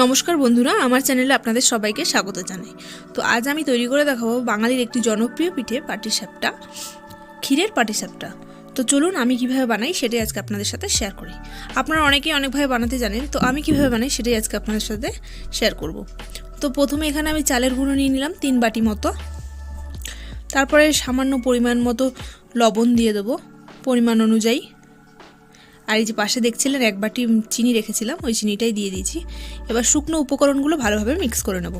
নমস্কার বন্ধুরা, আমার চ্যানেলে আপনাদের সবাইকে স্বাগত জানাই। তো আজ আমি তৈরি করে দেখাবো বাঙালির একটি জনপ্রিয় পিঠে পাটিসাপটা, ক্ষীরের পাটিসাপটা। তো চলুন আমি কীভাবে বানাই সেটাই আজকে আপনাদের সাথে শেয়ার করি। আপনারা অনেকেই অনেকভাবে বানাতে জানেন, তো আমি কীভাবে বানাই সেটাই আজকে আপনাদের সাথে শেয়ার করব। তো প্রথমে এখানে আমি চালের গুঁড়ো নিয়ে নিলাম তিন বাটি মতো। তারপরে সামান্য পরিমাণ মতো লবণ দিয়ে দেবো, পরিমাণ অনুযায়ী। আর এই যে পাশে দেখছিলেন, এক বাটি চিনি রেখেছিলাম, ওই চিনিটাই দিয়ে দিয়েছি। এবার শুকনো উপকরণগুলো ভালোভাবে মিক্স করে নেব।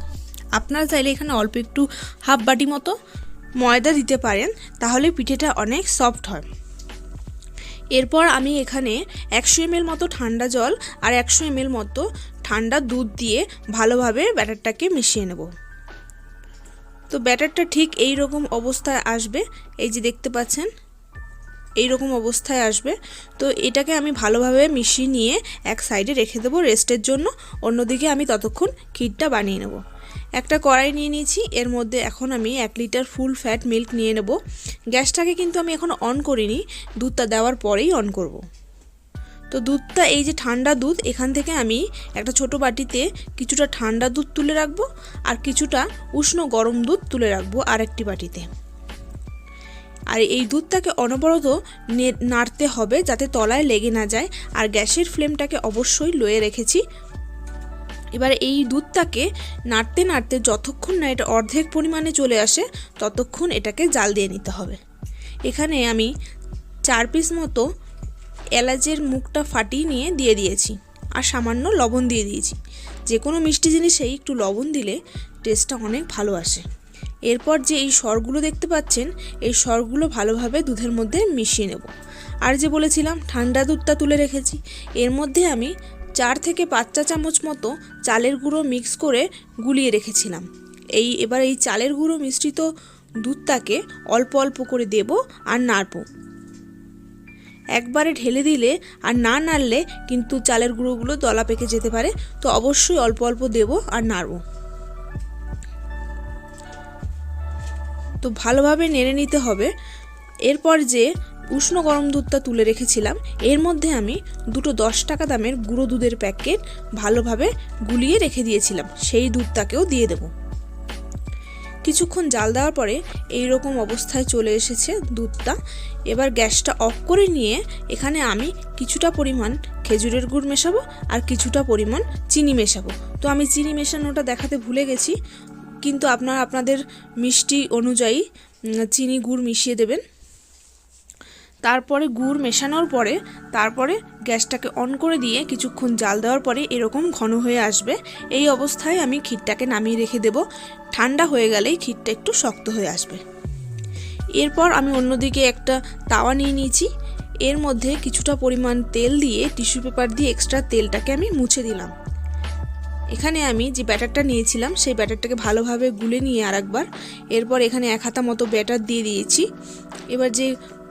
আপনারা চাইলে এখানে অল্প একটু হাফ বাটি মতো ময়দা দিতে পারেন, তাহলে পিঠেটা অনেক সফট হয়। এরপর আমি এখানে একশো এমএল মতো ঠান্ডা জল আর একশো এমএল মতো ঠান্ডা দুধ দিয়ে ভালোভাবে ব্যাটারটাকে মিশিয়ে নেব। তো ব্যাটারটা ঠিক এই রকম অবস্থায় আসবে, এই যে দেখতে পাচ্ছেন এই রকম অবস্থায় আসবে। তো এটাকে আমি ভালোভাবে মিশিয়ে নিয়ে এক সাইডে রেখে দেবো রেস্টের জন্য। অন্যদিকে আমি ততক্ষণ ক্ষীরটা বানিয়ে নেব। একটা কড়াই নিয়ে নিয়েছি। এর মধ্যে এখন আমি এক লিটার ফুল ফ্যাট মিল্ক নিয়ে নেব। গ্যাসটাকে কিন্তু আমি এখন অন করিনি। দুধটা দেওয়ার পরেই অন করব। তো দুধটা, এই যে ঠান্ডা দুধ, এখান থেকে আমি একটা ছোট বাটিতে কিছুটা ঠান্ডা দুধ তুলে রাখব আর কিছুটা উষ্ণ গরম দুধ তুলে রাখব আরেকটি বাটিতে। আর এই দুধটাকে অনবরত নাড়তে হবে যাতে তলায় লেগে না যায়। আর গ্যাসের ফ্লেমটাকে অবশ্যই লয়ে রেখেছি। এবার এই দুধটাকে নাড়তে নাড়তে যতক্ষণ না এটা অর্ধেক পরিমাণে চলে আসে, ততক্ষণ এটাকে জাল দিয়ে নিতে হবে। এখানে আমি চার পিস মতো এলাচের মুখটা ফাটিয়ে নিয়ে দিয়ে দিয়েছি আর সামান্য লবণ দিয়ে দিয়েছি। যে কোনো মিষ্টি জিনিসেই একটু লবণ দিলে টেস্টটা অনেক ভালো আসে। এরপর যে এই স্বরগুলো দেখতে পাচ্ছেন, এই স্বরগুলো ভালোভাবে দুধের মধ্যে মিশিয়ে নেব। আর যে বলেছিলাম, ঠান্ডা দুধটা তুলে রেখেছি। এর মধ্যে আমি চার থেকে পাঁচ চা চামচ মতো চালের গুঁড়ো মিক্স করে গুলিয়ে রেখেছিলাম। এই এবার এই চালের গুঁড়ো মিশ্রিত দুধটাকে অল্প অল্প করে দেব আর নাড়ব। একবারে ঢেলে দিলে আর না নাড়লে কিন্তু চালের গুঁড়োগুলো দলা পেকে যেতে পারে, তো অবশ্যই অল্প অল্প দেব আর নাড়ব। তো ভালোভাবে নেড়ে নিতে হবে। এরপর যে উষ্ণ গরম দুধটা তুলে রেখেছিলাম, এর মধ্যে আমি দুটো দশ টাকা দামের গুঁড়ো দুধের প্যাকেট ভালোভাবে গুলিয়ে রেখে দিয়েছিলাম। সেই দুধটাকেও দিয়ে দেব। কিছুক্ষণ জাল দেওয়ার পরে এই রকম অবস্থায় চলে এসেছে দুধটা। এবার গ্যাসটা অফ করে নিয়ে এখানে আমি কিছুটা পরিমাণ খেজুরের গুড় মেশাবো আর কিছুটা পরিমাণ চিনি মেশাবো। তো আমি চিনি মেশানোটা দেখাতে ভুলে গেছি। কিন্তু আপনারা আপনাদের মিষ্টি অনুযায়ী চিনি গুড় মিশিয়ে দেবেন। তারপরে গুড় মেশানোর পরে, তারপরে গ্যাসটাকে অন করে দিয়ে কিছুক্ষণ জাল দেওয়ার পরে এরকম ঘন হয়ে আসবে। এই অবস্থায় আমি ক্ষীরটাকে নামিয়ে রেখে দেব। ঠান্ডা হয়ে গেলেই ক্ষীরটা একটু শক্ত হয়ে আসবে। এরপর আমি অন্যদিকে একটা তাওয়া নিয়ে নিয়েছি। এর মধ্যে কিছুটা পরিমাণ তেল দিয়ে, টিস্যু পেপার দিয়ে এক্সট্রা তেলটাকে আমি মুছে দিলাম। এখানে আমি যে ব্যাটারটা নিয়েছিলাম, সেই ব্যাটারটাকে ভালোভাবে গুলে নিয়ে আর একবার এরপর এখানে এক হাতা মতো ব্যাটার দিয়ে দিয়েছি। এবার যে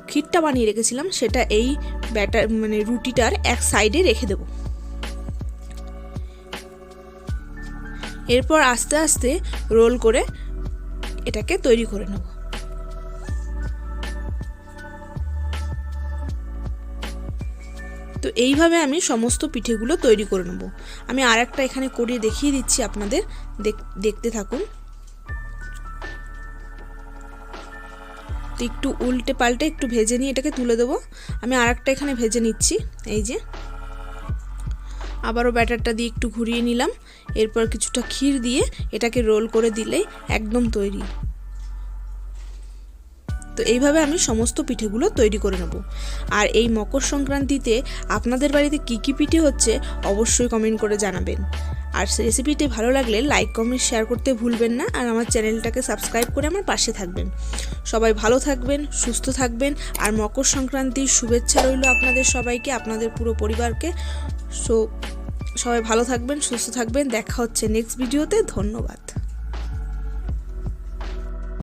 ক্ষীরটা বানিয়ে রেখেছিলাম, সেটা এই ব্যাটার মানে রুটিটার এক সাইডে রেখে দেব। এরপর আস্তে আস্তে রোল করে এটাকে তৈরি করে নেব। এইভাবে আমি সমস্ত পিঠেগুলো তৈরি করে নেব। আমি আর একটা এখানে করিয়ে দেখিয়ে দিচ্ছি আপনাদের। দেখতে থাকুন। তো একটু উল্টে পাল্টে একটু ভেজে নিয়ে এটাকে তুলে দেবো। আমি আর একটা এখানে ভেজে নিচ্ছি, এই যে। আবারও ব্যাটারটা দিয়ে একটু ঘুরিয়ে নিলাম। এরপর কিছুটা ক্ষীর দিয়ে এটাকে রোল করে দিলেই একদম তৈরি। তো এইভাবে আমি সমস্ত পিঠেগুলো তৈরি করে নেব। আর এই মকর সংক্রান্তিতে আপনাদের বাড়িতে কী কী পিঠে হচ্ছে অবশ্যই কমেন্ট করে জানাবেন। আর রেসিপিটি ভালো লাগলে লাইক কমেন্ট শেয়ার করতে ভুলবেন না আর আমার চ্যানেলটাকে সাবস্ক্রাইব করে আমার পাশে থাকবেন। সবাই ভালো থাকবেন, সুস্থ থাকবেন আর মকর সংক্রান্তির শুভেচ্ছা রইল আপনাদের সবাইকে, আপনাদের পুরো পরিবারকে। সো সবাই ভালো থাকবেন, সুস্থ থাকবেন। দেখা হচ্ছে নেক্সট ভিডিওতে ধন্যবাদ।